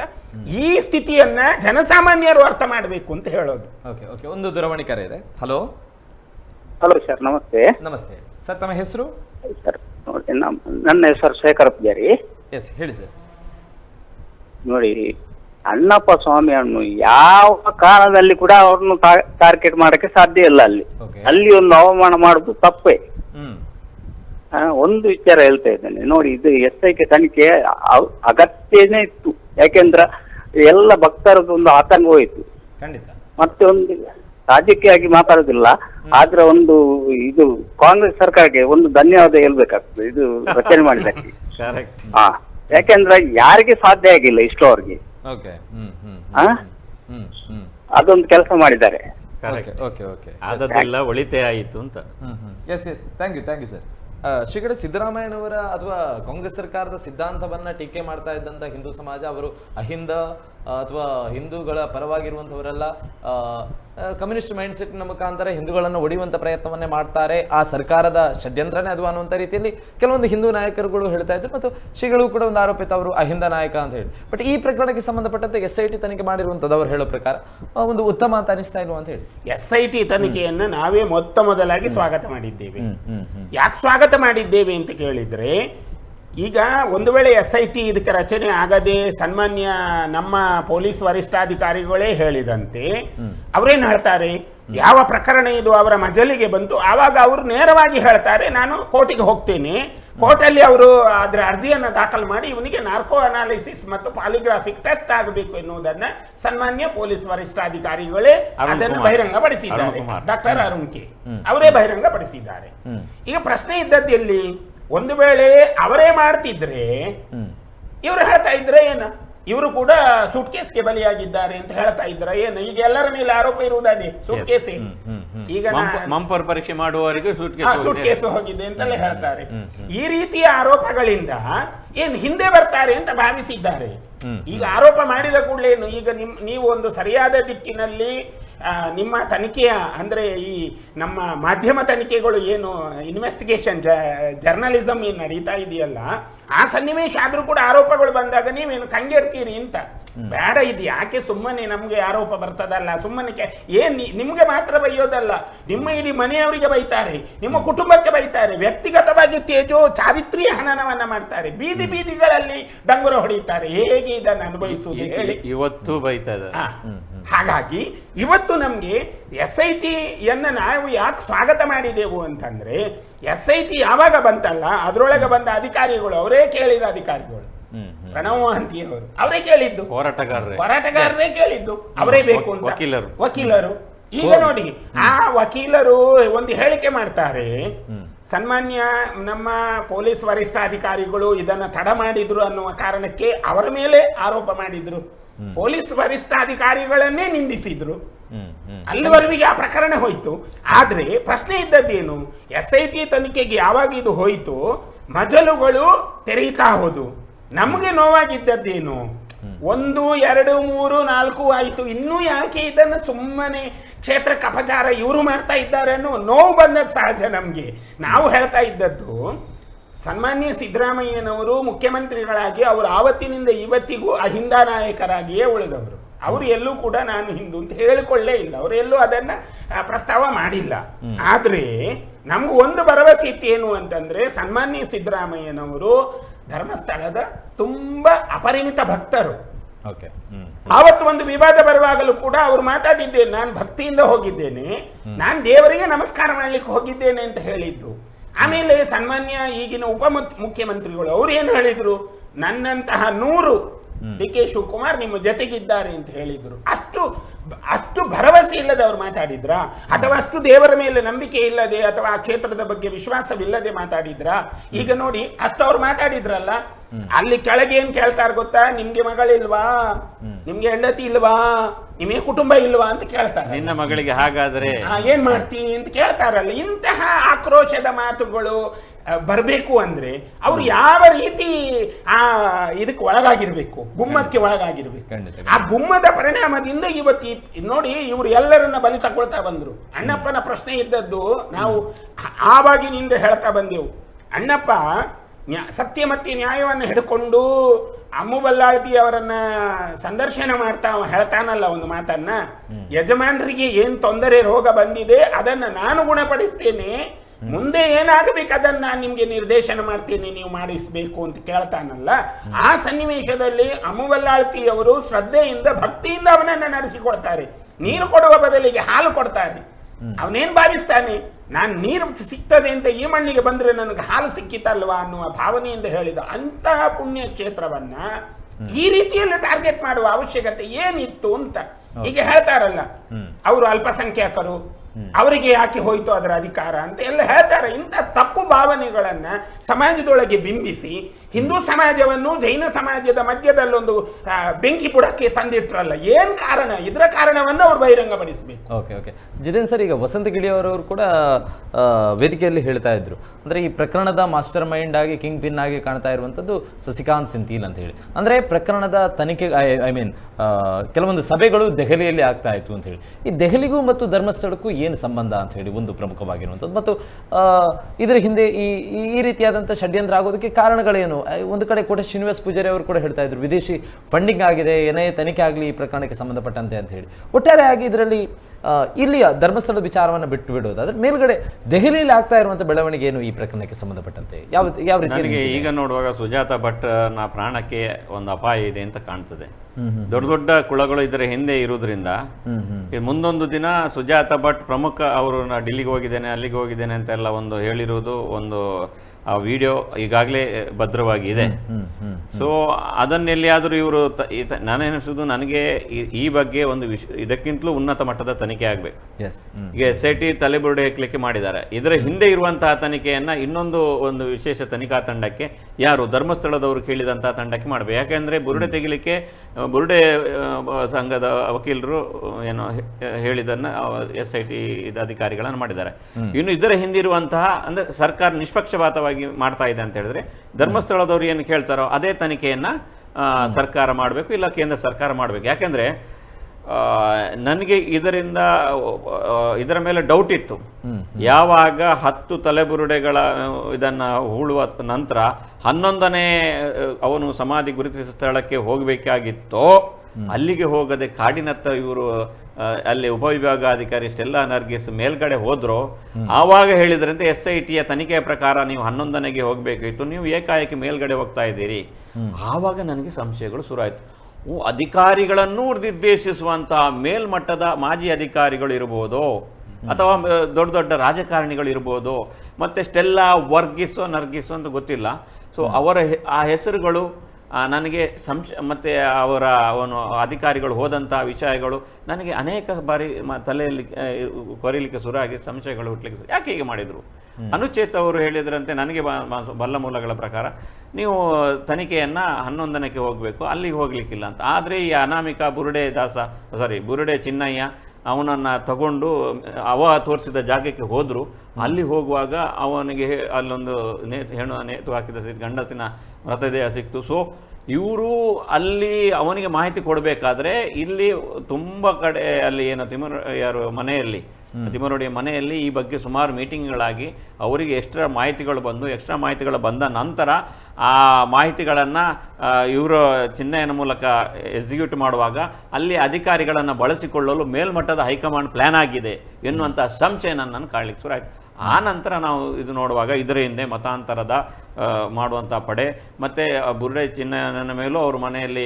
ಈ ಸ್ಥಿತಿಯನ್ನ ಜನಸಾಮಾನ್ಯರು ಅರ್ಥ ಮಾಡಬೇಕು ಅಂತ ಹೇಳೋದು. ಓಕೆ ಓಕೆ ಒಂದು ದೂರವಾಣಿ ಕರೆ ಇದೆ. ಹಲೋ ಹಲೋ ಸರ್ ನಮಸ್ತೆ. ನಮಸ್ತೆ. ಸರ್ ತಮ್ಮ ಹೆಸರು? ಸರ್ ನೋಡಿ ನನ್ನ ಹೆಸರು ಶೇಖರ ಪೂಜಾರಿ ಎಸ್ ಹೇಳಿ ಸರ್ ನೋಡಿ ಅಣ್ಣಪ್ಪ ಸ್ವಾಮಿಯನ್ನು ಯಾವ ಕಾಲದಲ್ಲಿ ಕೂಡ ಅವ್ರನ್ನು ಟಾರ್ಗೆಟ್ ಮಾಡಕ್ಕೆ ಸಾಧ್ಯ ಇಲ್ಲ ಅಲ್ಲಿ. ಅಲ್ಲಿ ಒಂದು ಅವಮಾನ ಮಾಡುದು ತಪ್ಪೇ. ಒಂದು ವಿಚಾರ ಹೇಳ್ತಾ ಇದ್ದೇನೆ. ನೋಡಿ ಇದು ಎಸ್ ಐ ಕೆ ತನಿಖೆ ಅಗತ್ಯನೇ ಇತ್ತು. ಯಾಕೆಂದ್ರ ಎಲ್ಲ ಭಕ್ತರದ್ದು ಒಂದು ಆತಂಕ ಹೋಯಿತು ಮತ್ತೆ ಒಂದು ರಾಜಕೀಯವಾಗಿ ಮಾತಾಡುದಿಲ್ಲ. ಆದ್ರೆ ಒಂದು ಇದು ಕಾಂಗ್ರೆಸ್ ಸರ್ಕಾರಕ್ಕೆ ಒಂದು ಧನ್ಯವಾದ ಹೇಳ್ಬೇಕಾಗ್ತದೆ. ಇದು ರಚನೆ ಮಾಡಿದಕ್ಕೆ ಹಾ ಯಾಕೆಂದ್ರೆ ಯಾರಿಗೆ ಸಾಧ್ಯ ಆಗಿಲ್ಲ ಇಷ್ಟೋವರೆಗೆ ಅವ್ರಿಗೆ. ಹ್ಮ್ ಹ್ಮ್ ಆ? ಹ್ಮ್ ಹ್ಮ್ ಅದೊಂದು ಕೆಲಸ ಮಾಡಿದ್ದಾರೆ. ಒಳಿತೇ ಆಯಿತು ಅಂತ. Yes yes thank you thank you sir ಶ್ರೀಗಡೆ ಸಿದ್ದರಾಮಯ್ಯನವರ ಅಥವಾ ಕಾಂಗ್ರೆಸ್ ಸರ್ಕಾರದ ಸಿದ್ಧಾಂತವನ್ನ ಟೀಕೆ ಮಾಡ್ತಾ ಇದ್ದಂತ ಹಿಂದೂ ಸಮಾಜ ಅವರು ಅಹಿಂದ ಅಥವಾ ಹಿಂದೂಗಳ ಪರವಾಗಿರುವಂಥವರೆಲ್ಲ ಕಮ್ಯುನಿಸ್ಟ್ ಮೈಂಡ್ನ ಮುಖಾಂತರ ಹಿಂದೂಗಳನ್ನು ಒಡೆಯುವಂಥ ಪ್ರಯತ್ನವನ್ನೇ ಮಾಡ್ತಾರೆ. ಆ ಸರ್ಕಾರದ ಷಡ್ಯಂತ್ರನೇ ಅದು ಅನ್ನುವಂಥ ರೀತಿಯಲ್ಲಿ ಕೆಲವೊಂದು ಹಿಂದೂ ನಾಯಕರುಗಳು ಹೇಳ್ತಾ ಇದ್ರು ಮತ್ತು ಶ್ರೀಗಳು ಕೂಡ ಒಂದು ಆರೋಪಿತ ಅವರು ಅಹಿಂದ ನಾಯಕ ಅಂತ ಹೇಳಿ. ಬಟ್ ಈ ಪ್ರಕರಣಕ್ಕೆ ಸಂಬಂಧಪಟ್ಟಂತೆ ಎಸ್ ಐ ಟಿ ತನಿಖೆ ಮಾಡಿರುವಂಥದ್ದು ಅವರು ಹೇಳೋ ಪ್ರಕಾರ ಒಂದು ಉತ್ತಮ ಅಂತ ಅನಿಸ್ತಾ ಇಲ್ವಾ ಅಂತ ಹೇಳಿ. ಎಸ್ ಐ ಟಿ ತನಿಖೆಯನ್ನ ನಾವೇ ಮೊತ್ತ ಮೊದಲಾಗಿ ಸ್ವಾಗತ ಮಾಡಿದ್ದೇವೆ. ಯಾಕೆ ಸ್ವಾಗತ ಮಾಡಿದ್ದೇವೆ ಅಂತ ಕೇಳಿದ್ರೆ ಈಗ ಒಂದು ವೇಳೆ ಎಸ್ ಐ ಟಿ ಇದಕ್ಕೆ ರಚನೆ ಆಗದೆ ಸನ್ಮಾನ್ಯ ನಮ್ಮ ಪೊಲೀಸ್ ವರಿಷ್ಠಾಧಿಕಾರಿಗಳೇ ಹೇಳಿದಂತೆ ಅವರೇನು ಹೇಳ್ತಾರೆ? ಯಾವ ಪ್ರಕರಣ ಇದು? ಅವರ ಮಜಲಿಗೆ ಬಂತು. ಆವಾಗ ಅವರು ನೇರವಾಗಿ ಹೇಳ್ತಾರೆ ನಾನು ಕೋರ್ಟಿಗೆ ಹೋಗ್ತೇನೆ. ಕೋರ್ಟಲ್ಲಿ ಅವರು ಅದರ ಅರ್ಜಿಯನ್ನು ದಾಖಲು ಮಾಡಿ ಇವನಿಗೆ ನಾರ್ಕೋ ಅನಾಲಿಸಿಸ್ ಮತ್ತು ಪಾಲಿಗ್ರಾಫಿಕ್ ಟೆಸ್ಟ್ ಆಗಬೇಕು ಎನ್ನುವುದನ್ನು ಸನ್ಮಾನ್ಯ ಪೊಲೀಸ್ ವರಿಷ್ಠಾಧಿಕಾರಿಗಳೇ ಅದನ್ನು. ಬಹಿರಂಗಪಡಿಸಿದ್ದಾರೆ. ಡಾಕ್ಟರ್ ಅರುಣ್ ಕೆ ಅವರೇ ಬಹಿರಂಗಪಡಿಸಿದ್ದಾರೆ. ಪಡಿಸಿದ್ದಾರೆ ಈಗ ಪ್ರಶ್ನೆ ಇದ್ದದ್ದು ಎಲ್ಲಿ? ಒಂದು ವೇಳೆ ಅವರೇ ಮಾಡ್ತಿದ್ರೆ ಇವರು ಹೇಳ್ತಾ ಇದ್ರೆ ಏನ? ಇವರು ಕೂಡ ಸೂಟ್ ಕೇಸ್ಗೆ ಬಲಿಯಾಗಿದ್ದಾರೆ ಅಂತ ಹೇಳ್ತಾ ಇದ್ರ ಏನು? ಈಗ ಎಲ್ಲರ ಮೇಲೆ ಆರೋಪ ಇರುವುದಾದ್ರೆ ಸೂಟ್ ಕೇಸೇ ಈಗ ಮಂಪರ್ ಪರೀಕ್ಷೆ ಮಾಡುವವರಿಗೆ ಸೂಟ್ ಕೇಸ್ ಹೋಗಿದೆ. ಅಂತಲೇ ಹೇಳ್ತಾರೆ. ಈ ರೀತಿಯ ಆರೋಪಗಳಿಂದ ಏನ್ ಹಿಂದೆ ಬರ್ತಾರೆ ಅಂತ ಭಾವಿಸಿದ್ದಾರೆ? ಈಗ ಆರೋಪ ಮಾಡಿದ ಕೂಡಲೇ ಏನು? ಈಗ ನಿಮ್ ನೀವು ಒಂದು ಸರಿಯಾದ ದಿಕ್ಕಿನಲ್ಲಿ ನಿಮ್ಮ ತನಿಖೆಯ ಅಂದ್ರೆ ಈ ನಮ್ಮ ಮಾಧ್ಯಮ ತನಿಖೆಗಳು ಏನು ಇನ್ವೆಸ್ಟಿಗೇಷನ್ ಜರ್ನಲಿಸಮ್ ಏನು ನಡೀತಾ ಇದೆಯಲ್ಲ ಆ ಸನ್ನಿವೇಶ ಆದರೂ ಕೂಡ ಆರೋಪಗಳು ಬಂದಾಗ ನೀವೇನು ಕಂಗೆಡ್ತೀರಿ ಅಂತ. ಬೇಡ ಇದು ಯಾಕೆ ಸುಮ್ಮನೆ ನಮಗೆ ಆರೋಪ ಬರ್ತದಲ್ಲ ಸುಮ್ಮನೆ ಏನು ನಿಮ್ಗೆ ಮಾತ್ರ ಬೈಯೋದಲ್ಲ. ನಿಮ್ಮ ಇಡೀ ಮನೆಯವರಿಗೆ ಬೈತಾರೆ ನಿಮ್ಮ ಕುಟುಂಬಕ್ಕೆ ಬೈತಾರೆ ವ್ಯಕ್ತಿಗತವಾಗಿ ತೇಜೋ ಚಾರಿತ್ರಿಯ ಹನನವನ್ನ ಮಾಡ್ತಾರೆ ಬೀದಿ ಬೀದಿಗಳಲ್ಲಿ ಡಂಗುರ ಹೊಡೆಯುತ್ತಾರೆ. ಹೇಗೆ ಇದನ್ನು ಅನುಭವಿಸುವುದು ಹೇಳಿ. ಇವತ್ತು ಬೈತಾ ಇದ್ದಾರೆ. ಹಾ. ಹಾಗಾಗಿ ಇವತ್ತು ನಮಗೆ ಎಸ್ ಐ ಟಿಯನ್ನು ನಾವು ಯಾಕೆ ಸ್ವಾಗತ ಮಾಡಿದೆವು ಅಂತಂದ್ರೆ ಎಸ್ ಐ ಟಿ ಯಾವಾಗ ಬಂತಲ್ಲ ಅದರೊಳಗೆ ಬಂದ ಅಧಿಕಾರಿಗಳು ಅವರೇ ಕೇಳಿದ ಅಧಿಕಾರಿಗಳು. ಪ್ರಣವ್ ಮಹಾಂತಿ ಅವರು ಅವರೇ ಕೇಳಿದ್ದು. ಹೋರಾಟಗಾರರೇ. ಹೋರಾಟಗಾರರೇ ಕೇಳಿದ್ದು. ಅವರೇ ಬೇಕು ಅಂತ. ವಕೀಲರು. ವಕೀಲರು. ಈಗ ನೋಡಿ ಆ ವಕೀಲರು ಒಂದು ಹೇಳಿಕೆ ಮಾಡ್ತಾರೆ. ಸನ್ಮಾನ್ಯ ನಮ್ಮ ಪೊಲೀಸ್ ವರಿಷ್ಠಾಧಿಕಾರಿಗಳು ಇದನ್ನ ತಡ ಮಾಡಿದ್ರು ಅನ್ನುವ ಕಾರಣಕ್ಕೆ ಅವರ ಮೇಲೆ ಆರೋಪ ಮಾಡಿದ್ರು. ಪೊಲೀಸ್ ವರಿಷ್ಠಾಧಿಕಾರಿಗಳನ್ನೇ ನಿಂದಿಸಿದ್ರು. ಅಲ್ಲಿವರೆಗೆ ಆ ಪ್ರಕರಣ ಹೋಯ್ತು. ಆದ್ರೆ ಪ್ರಶ್ನೆ ಇದ್ದದ್ದೇನು? ಎಸ್ ಐ ಟಿ ತನಿಖೆಗೆ ಯಾವಾಗ ಇದು ಹೋಯ್ತು? ಮಜಲುಗಳು ತೆರೀತಾ ಹೋದು. ನಮ್ಗೆ ನೋವಾಗಿದ್ದದ್ದೇನು? ಒಂದು ಎರಡು ಮೂರು ನಾಲ್ಕು ಆಯ್ತು. ಇನ್ನೂ ಯಾಕೆ ಇದನ್ನು ಸುಮ್ಮನೆ ಕ್ಷೇತ್ರ ಕಪಚಾರ ಇವರು ಮಾಡ್ತಾ ಇದ್ದಾರೆ ಅನ್ನೋ ನೋವು ಬಂದದ್ದು ಸಹಜ ನಮಗೆ. ನಾವು ಹೇಳ್ತಾ ಇದ್ದದ್ದು ಸನ್ಮಾನ್ಯ ಸಿದ್ದರಾಮಯ್ಯನವರು ಮುಖ್ಯಮಂತ್ರಿಗಳಾಗಿ ಅವರು ಆವತ್ತಿನಿಂದ ಇವತ್ತಿಗೂ ಅಹಿಂದ ನಾಯಕರಾಗಿಯೇ ಉಳಿದವರು. ಅವರು ಎಲ್ಲೂ ಕೂಡ ನಾನು ಹಿಂದೂ ಅಂತ ಹೇಳಿಕೊಳ್ಳೇ ಇಲ್ಲ. ಅವರು ಎಲ್ಲೂ ಅದನ್ನ ಪ್ರಸ್ತಾವ ಮಾಡಿಲ್ಲ. ಆದ್ರೆ ನಮ್ಗೆ ಒಂದು ಭರವಸೆ ಇತ್ತು ಏನು ಅಂತಂದ್ರೆ ಸನ್ಮಾನ್ಯ ಸಿದ್ದರಾಮಯ್ಯನವರು ಧರ್ಮಸ್ಥಳದ ತುಂಬಾ ಅಪರಿಮಿತ ಭಕ್ತರು. ಓಕೆ. ಆವತ್ತು ಒಂದು ವಿವಾದ ಬರುವಾಗಲೂ ಕೂಡ ಅವರು ಮಾತಾಡಿದ್ದೇನೆ. ನಾನು ಭಕ್ತಿಯಿಂದ ಹೋಗಿದ್ದೇನೆ. ನಾನು ದೇವರಿಗೆ ನಮಸ್ಕಾರ ಮಾಡ್ಲಿಕ್ಕೆ ಹೋಗಿದ್ದೇನೆ ಅಂತ ಹೇಳಿದ್ದು. ಆಮೇಲೆ ಸನ್ಮಾನ್ಯ ಈಗಿನ ಉಪ ಮುತ್- ಮುಖ್ಯಮಂತ್ರಿಗಳು ಅವ್ರು ಏನು ಹೇಳಿದ್ರು? ನನ್ನಂತಹ ನೂರು ಡಿ ಕೆ ಶಿವಕುಮಾರ್ ನಿಮ್ಮ ಜೊತೆಗಿದ್ದಾರೆ ಅಂತ ಹೇಳಿದ್ರು. ಅಷ್ಟು ಅಷ್ಟು ಭರವಸೆ ಇಲ್ಲದೆ ಅವ್ರು ಮಾತಾಡಿದ್ರಾ? ಅಥವಾ ಅಷ್ಟು ದೇವರ ಮೇಲೆ ನಂಬಿಕೆ ಇಲ್ಲದೆ ಅಥವಾ ಆ ಕ್ಷೇತ್ರದ ಬಗ್ಗೆ ವಿಶ್ವಾಸವಿಲ್ಲದೆ ಮಾತಾಡಿದ್ರಾ? ಈಗ ನೋಡಿ ಅಷ್ಟು ಅವ್ರು ಮಾತಾಡಿದ್ರಲ್ಲ? ಅಲ್ಲಿ ಕೆಳಗೆ ಏನ್ ಕೇಳ್ತಾರೆ ಗೊತ್ತಾ? ನಿಮ್ಗೆ ಮಗಳಿಲ್ವಾ ನಿಮ್ಗೆ ಹೆಂಡತಿ ಇಲ್ವಾ? ನಿಮಗೆ ಕುಟುಂಬ ಇಲ್ವಾ ಅಂತ ಕೇಳ್ತಾರೆ. ನಿನ್ನ ಮಗಳಿಗೆ ಹಾಗಾದ್ರೆ ಏನ್ ಮಾಡ್ತಿ ಅಂತ ಕೇಳ್ತಾರಲ್ಲ. ಇಂತಹ ಆಕ್ರೋಶದ ಮಾತುಗಳು ಬರಬೇಕು ಅಂದ್ರೆ ಅವ್ರು ಯಾವ ರೀತಿ ಆ ಇದಕ್ಕೆ ಒಳಗಾಗಿರ್ಬೇಕು ಗುಮ್ಮಕ್ಕೆ ಒಳಗಾಗಿರ್ಬೇಕು. ಆ ಗುಮ್ಮದ ಪರಿಣಾಮದಿಂದ ಇವತ್ತು ನೋಡಿ ಇವರು ಎಲ್ಲರನ್ನ ಬಲಿ ತಗೊಳ್ತಾ ಬಂದ್ರು. ಅಣ್ಣಪ್ಪನ ಪ್ರಶ್ನೆ ಇದ್ದದ್ದು ನಾವು ಆವಾಗಿನಿಂದ ಹೇಳ್ತಾ ಬಂದೆವು. ಅಣ್ಣಪ್ಪ ನ್ಯಾ- ಸತ್ಯ ಮತ್ತು ನ್ಯಾಯವನ್ನು ಹಿಡ್ಕೊಂಡು ಅಮ್ಮು ಬಲ್ಲಾಳ್ತಿ ಅವರನ್ನ ಸಂದರ್ಶನ ಮಾಡ್ತಾ ಹೇಳ್ತಾನಲ್ಲ ಒಂದು ಮಾತನ್ನ ಯಜಮಾನರಿಗೆ ಏನ್ ತೊಂದರೆ ರೋಗ ಬಂದಿದೆ ಅದನ್ನ ನಾನು ಗುಣಪಡಿಸ್ತೇನೆ ಮುಂದೆ ಏನಾಗಬೇಕು ಅದನ್ನ ನಾನು ನಿಮ್ಗೆ ನಿರ್ದೇಶನ ಮಾಡ್ತೀನಿ ನೀವು ಮಾಡಿಸ್ಬೇಕು ಅಂತ ಕೇಳ್ತಾನಲ್ಲ ಆ ಸನ್ನಿವೇಶದಲ್ಲಿ ಅಮ್ಮುವಲ್ಲಾಳ್ತಿ ಅವರು ಶ್ರದ್ಧೆಯಿಂದ ಭಕ್ತಿಯಿಂದ ಅವನನ್ನ ನಡೆಸಿಕೊಡ್ತಾರೆ. ನೀರು ಕೊಡುವ ಬದಲಿಗೆ ಹಾಲು ಕೊಡ್ತಾರೆ. ಅವನೇನ್ ಭಾವಿಸ್ತಾನೆ ನಾನು ನೀರು ಸಿಗ್ತದೆ ಅಂತ ಈ ಮಣ್ಣಿಗೆ ಬಂದ್ರೆ ನನಗೆ ಹಾಲು ಸಿಕ್ಕಿತಲ್ವಾ ಅನ್ನುವ ಭಾವನೆಯಿಂದ ಹೇಳಿದ ಅಂತಹ ಪುಣ್ಯ ಕ್ಷೇತ್ರವನ್ನ ಈ ರೀತಿಯಲ್ಲಿ ಟಾರ್ಗೆಟ್ ಮಾಡುವ ಅವಶ್ಯಕತೆ ಏನಿತ್ತು ಅಂತ ಈಗ ಹೇಳ್ತಾರಲ್ಲ. ಅವರು ಅಲ್ಪಸಂಖ್ಯಾತರು ಅವರಿಗೆ ಯಾಕೆ ಹೋಯ್ತು ಅದರ ಅಧಿಕಾರ ಅಂತ ಎಲ್ಲ ಹೇಳ್ತಾರೆ. ಇಂಥ ತಪ್ಪು ಭಾವನೆಗಳನ್ನ ಸಮಾಜದೊಳಗೆ ಬಿಂಬಿಸಿ ಹಿಂದೂ ಸಮಾಜವನ್ನು ಜೈನ ಸಮಾಜದ ಮಧ್ಯದಲ್ಲೊಂದು ಬೆಂಕಿ ಬುಡಕ್ಕೆ ತಂದಿಟ್ರಲ್ಲ ಏನ್ ಕಾರಣ? ಇದರ ಕಾರಣವನ್ನು ಅವ್ರು ಬಹಿರಂಗಪಡಿಸಬೇಕು. Okay okay. ಜಿತೇನ್ ಸರ್ ಈಗ ವಸಂತ ಗಿಳಿಯವರವರು ಕೂಡ ವೇದಿಕೆಯಲ್ಲಿ ಹೇಳ್ತಾ ಇದ್ರು. ಅಂದ್ರೆ ಈ ಪ್ರಕರಣದ ಮಾಸ್ಟರ್ ಮೈಂಡ್ ಆಗಿ ಕಿಂಗ್ ಪಿನ್ ಆಗಿ ಕಾಣ್ತಾ ಇರುವಂಥದ್ದು ಸಸಿಕಾಂತ್ ಸಿಂತೀಲ್ ಅಂತ ಹೇಳಿ. ಅಂದ್ರೆ ಪ್ರಕರಣದ ತನಿಖೆ ಐ ಮೀನ್ ಕೆಲವೊಂದು ಸಭೆಗಳು ದೆಹಲಿಯಲ್ಲಿ ಆಗ್ತಾ ಇತ್ತು ಅಂತ ಹೇಳಿ. ಈ ದೆಹಲಿಗೂ ಮತ್ತು ಧರ್ಮಸ್ಥಳಕ್ಕೂ ಏನು ಸಂಬಂಧ ಅಂತ ಹೇಳಿ ಒಂದು ಪ್ರಮುಖವಾಗಿರುವಂಥದ್ದು. ಮತ್ತು ಇದರ ಹಿಂದೆ ಈ, ಈ- ರೀತಿಯಾದಂಥ ಷಡ್ಯಂತ್ರ ಆಗೋದಕ್ಕೆ ಕಾರಣಗಳೇನು? ಒಂದು ಕಡೆ ಕೂಡ ಶ್ರೀನಿವಾಸ್ ಪೂಜಾರಿ ಅವರು ಕೂಡ ಹೇಳ್ತಾ ಇದ್ರು, ವಿದೇಶಿ ಫಂಡಿಂಗ್ ಆಗಿದೆ, ಏನೇ ತನಿಖೆ ಆಗಲಿ ಈ ಪ್ರಕರಣಕ್ಕೆ ಸಂಬಂಧಪಟ್ಟಂತೆ ಅಂತ ಹೇಳಿ. ಒಟ್ಟಾರೆಯಾಗಿ ಇದರಲ್ಲಿ ಇಲ್ಲಿಯ ಧರ್ಮಸ್ಥಳದ ವಿಚಾರವನ್ನು ಬಿಟ್ಟು ಬಿಡೋದಾದ್ರೆ ಮೇಲ್ಗಡೆ ದೆಹಲಿಯಲ್ಲಿ ಆಗ್ತಾ ಇರುವಂಥ ಬೆಳವಣಿಗೆ ಏನು ಈ ಪ್ರಕರಣಕ್ಕೆ ಸಂಬಂಧಪಟ್ಟಂತೆ? ಯಾವ ಯಾವ ರೀತಿ ಈಗ ನೋಡುವಾಗ ಸುಜಾತ ಭಟ್ನ ಪ್ರಾಣಕ್ಕೆ ಒಂದು ಅಪಾಯ ಇದೆ ಅಂತ ಕಾಣ್ತದೆ. ದೊಡ್ಡ ದೊಡ್ಡ ಕುಳಗಳು ಇದರ ಹಿಂದೆ ಇರುವುದರಿಂದ ಮುಂದೊಂದು ದಿನ ಸುಜಾತ ಭಟ್ ಪ್ರಮುಖ ಅವರು ನಾ ಡಿಲ್ಲಿಗೆ ಹೋಗಿದ್ದೇನೆ ಅಲ್ಲಿಗೆ ಹೋಗಿದ್ದೇನೆ ಅಂತೆಲ್ಲ ಒಂದು ಹೇಳಿರುವುದು ಒಂದು ಆ ವಿಡಿಯೋ ಈಗಾಗಲೇ ಭದ್ರವಾಗಿ ಇದೆ ಸೊ ಅದನ್ನೆಲ್ಲಿಯಾದರೂ ಇವರು ನಾನೇನಿಸೋದು ನನಗೆ ಈ- ಬಗ್ಗೆ ಒಂದು ವಿಷ ಇದಕ್ಕಿಂತಲೂ ಉನ್ನತ ಮಟ್ಟದ ತನಿಖೆ ಆಗಬೇಕು. ಈಗ ಎಸ್ ಐ ಟಿ ತಲೆಬುರುಡೆ ಹಾಕ್ಲಿಕ್ಕೆ ಮಾಡಿದ್ದಾರೆ. ಇದರ ಹಿಂದೆ ಇರುವಂತಹ ತನಿಖೆಯನ್ನ ಇನ್ನೊಂದು ಒಂದು ವಿಶೇಷ ತನಿಖಾ ತಂಡಕ್ಕೆ ಯಾರು ಧರ್ಮಸ್ಥಳದವರು ಕೇಳಿದಂತಹ ತಂಡಕ್ಕೆ ಮಾಡಬೇಕು. ಯಾಕೆಂದ್ರೆ ಬುರುಡೆ ತೆಗಿಲಿಕ್ಕೆ ಬುರುಡೆ ಸಂಘದ ವಕೀಲರು ಏನು ಹೇಳಿದನ್ನ ಎಸ್ ಐ ಟಿ ಅಧಿಕಾರಿಗಳನ್ನು ಮಾಡಿದ್ದಾರೆ. ಇನ್ನು ಇದರ ಹಿಂದಿರುವಂತಹ ಅಂದ್ರೆ ಸರ್ಕಾರ ನಿಷ್ಪಕ್ಷಪಾತವಾಗಿ ಮಾಡ್ತಾ ಇದೆ ಅಂತ ಹೇಳಿದ್ರೆ ಧರ್ಮಸ್ಥಳದವರು ಏನು ಕೇಳ್ತಾರೋ ಅದೇ ತನಿಖೆಯನ್ನ ಸರ್ಕಾರ ಮಾಡಬೇಕು ಇಲ್ಲ ಕೇಂದ್ರ ಸರ್ಕಾರ ಮಾಡಬೇಕು. ಯಾಕೆಂದ್ರೆ ನನಗೆ ಇದರಿಂದ ಇದರ ಮೇಲೆ ಡೌಟ್ ಇತ್ತು. ಯಾವಾಗ ಹತ್ತು ತಲೆಬುರುಡೆಗಳ ಇದನ್ನು ಹೂಳುವ ನಂತರ ಹನ್ನೊಂದನೇ ಅವನು ಸಮಾಧಿ ಗುರುತಿಸಿದ ಸ್ಥಳಕ್ಕೆ ಹೋಗಬೇಕಾಗಿತ್ತೋ ಅಲ್ಲಿಗೆ ಹೋಗದೆ ಕಾಡಿನತ್ತ ಇವರು ಅಲ್ಲಿ ಉಪವಿಭಾಗಾಧಿಕಾರಿ ಸ್ಟೆಲ್ಲಾ ನರ್ಗಿಸ್ ಮೇಲ್ಗಡೆ ಹೋದ್ರು. ಆವಾಗ ಹೇಳಿದ್ರಂತೆ ಎಸ್ ಐ ಟಿಯ ತನಿಖೆಯ ಪ್ರಕಾರ ನೀವು ಹನ್ನೊಂದನೆಗೆ ಹೋಗಬೇಕಿತ್ತು ನೀವು ಏಕಾಏಕಿ ಮೇಲ್ಗಡೆ ಹೋಗ್ತಾ ಇದ್ದೀರಿ. ಆವಾಗ ನನಗೆ ಸಂಶಯಗಳು ಶುರು ಓ, ಅಧಿಕಾರಿಗಳನ್ನು ನಿರ್ದೇಶಿಸುವಂತಹ ಮೇಲ್ಮಟ್ಟದ ಮಾಜಿ ಅಧಿಕಾರಿಗಳು ಇರಬಹುದು ಅಥವಾ ದೊಡ್ಡ ದೊಡ್ಡ ರಾಜಕಾರಣಿಗಳು ಇರ್ಬೋದು ಮತ್ತೆ ಸ್ಟೆಲ್ಲಾ ವರ್ಗಿಸೋ ನರ್ಗಿಸೋ ಅಂತ ಗೊತ್ತಿಲ್ಲ. ಸೊ ಅವರ ಆ ಹೆಸರುಗಳು ನನಗೆ ಸಂಶ ಮತ್ತೆ ಅವರ ಅವನು ಅಧಿಕಾರಿಗಳು ಹೋದಂಥ ವಿಷಯಗಳು ನನಗೆ ಅನೇಕ ಬಾರಿ ಮ- ತಲೆಯಲ್ಲಿ ಕೊರೀಲಿಕ್ಕೆ ಶುರು ಆಗಿ ಸಂಶಯಗಳು ಹುಟ್ಟಲಿಕ್ಕೆ ಯಾಕೆ ಹೀಗೆ ಮಾಡಿದರು? ಅನುಚೇತ್ ಅವರು ಹೇಳಿದ್ರಂತೆ ನನಗೆ ಬಲ್ಲ ಮೂಲಗಳ ಪ್ರಕಾರ ನೀವು ತನಿಖೆಯನ್ನು ಹನ್ನೊಂದನಕ್ಕೆ ಹೋಗಬೇಕು ಅಲ್ಲಿಗೆ ಹೋಗಲಿಕ್ಕಿಲ್ಲ ಅಂತ. ಆದರೆ ಈ ಅನಾಮಿಕ ಬುರುಡೆ ದಾಸ ಸಾರಿ ಬುರುಡೆ ಚಿನ್ನಯ್ಯ ಅವನನ್ನು ತಗೊಂಡು ಅವ ತೋರಿಸಿದ ಜಾಗಕ್ಕೆ ಹೋದರು. ಅಲ್ಲಿ ಹೋಗುವಾಗ ಅವನಿಗೆ ಅಲ್ಲೊಂದು ನೇತು ಹೆಣ್ಣು ನೇತು ಹಾಕಿದ ಗಂಡಸಿನ ಮೃತದೇಹ ಸಿಕ್ತು. ಸೊ ಇವರು ಅಲ್ಲಿ ಅವನಿಗೆ ಮಾಹಿತಿ ಕೊಡಬೇಕಾದ್ರೆ ಇಲ್ಲಿ ತುಂಬ ಕಡೆ ಅಲ್ಲಿ ಏನು ತಿಮ್ಮರ ಯಾರು ಮನೆಯಲ್ಲಿ ತಿಮ್ಮರೋಡಿಯ ಮನೆಯಲ್ಲಿ ಈ ಬಗ್ಗೆ ಸುಮಾರು ಮೀಟಿಂಗ್ಗಳಾಗಿ ಅವರಿಗೆ ಎಕ್ಸ್ಟ್ರಾ ಮಾಹಿತಿಗಳು ಬಂದು ಎಕ್ಸ್ಟ್ರಾ ಮಾಹಿತಿಗಳು ಬಂದ ನಂತರ ಆ ಮಾಹಿತಿಗಳನ್ನು ಇವರು ಚಿಹ್ನೆಯ ಮೂಲಕ ಎಕ್ಸಿಕ್ಯೂಟ್ ಮಾಡುವಾಗ ಅಲ್ಲಿ ಅಧಿಕಾರಿಗಳನ್ನು ಬಳಸಿಕೊಳ್ಳಲು ಮೇಲ್ಮಟ್ಟದ ಹೈಕಮಾಂಡ್ ಪ್ಲ್ಯಾನ್ ಆಗಿದೆ ಎನ್ನುವಂಥ ಸಂಶಯ ನನ್ನನ್ನು ಕಾಡ್ಲಿಕ್ಕೆ ಶುರು ಆಯ್ತು. ಆ ನಂತರ ನಾವು ಇದು ನೋಡುವಾಗ ಇದರ ಹಿಂದೆ ಮತಾಂತರದ ಮಾಡುವಂಥ ಪಡೆ. ಮತ್ತು ಬುರ್ರೆ ಚಿನ್ನನ ಮೇಲೂ ಅವ್ರ ಮನೆಯಲ್ಲಿ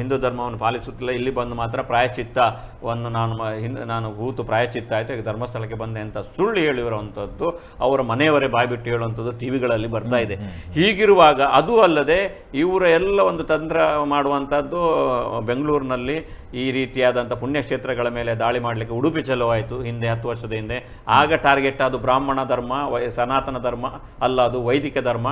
ಹಿಂದೂ ಧರ್ಮವನ್ನು ಪಾಲಿಸುತ್ತಿಲ್ಲ. ಇಲ್ಲಿ ಬಂದು ಮಾತ್ರ ಪ್ರಾಯಶ್ಚಿತ್ತವನ್ನು ನಾನು ಹಿಂದ್ ನಾನು ಕೂತು ಪ್ರಾಯಶ್ಚಿತ್ತ ಆಯಿತು. ಈಗ ಧರ್ಮಸ್ಥಳಕ್ಕೆ ಬಂದೆ ಅಂತ ಸುಳ್ಳು ಹೇಳಿರುವಂಥದ್ದು ಅವರ ಮನೆಯವರೇ ಬಾಯ್ಬಿಟ್ಟು ಹೇಳುವಂಥದ್ದು ಟಿ ವಿಗಳಲ್ಲಿ ಬರ್ತಾ ಇದೆ. ಹೀಗಿರುವಾಗ ಅದು ಅಲ್ಲದೆ ಇವರ ಎಲ್ಲ ಒಂದು ತಂತ್ರ ಮಾಡುವಂಥದ್ದು ಬೆಂಗಳೂರಿನಲ್ಲಿ ಈ ರೀತಿಯಾದಂಥ ಪುಣ್ಯಕ್ಷೇತ್ರಗಳ ಮೇಲೆ ದಾಳಿ ಮಾಡಲಿಕ್ಕೆ ಉಡುಪಿ ಚಲೋ ಆಯಿತು ಹಿಂದೆ ಹತ್ತು ವರ್ಷದ ಹಿಂದೆ. ಆಗ ಟಾರ್ಗೆಟ್ ಅದು ಬ್ರಾಹ್ಮಣ ಧರ್ಮ, ವೈ- ಸನಾತನ ಧರ್ಮ ಅಲ್ಲ, ಅದು ವೈದಿಕ ಧರ್ಮ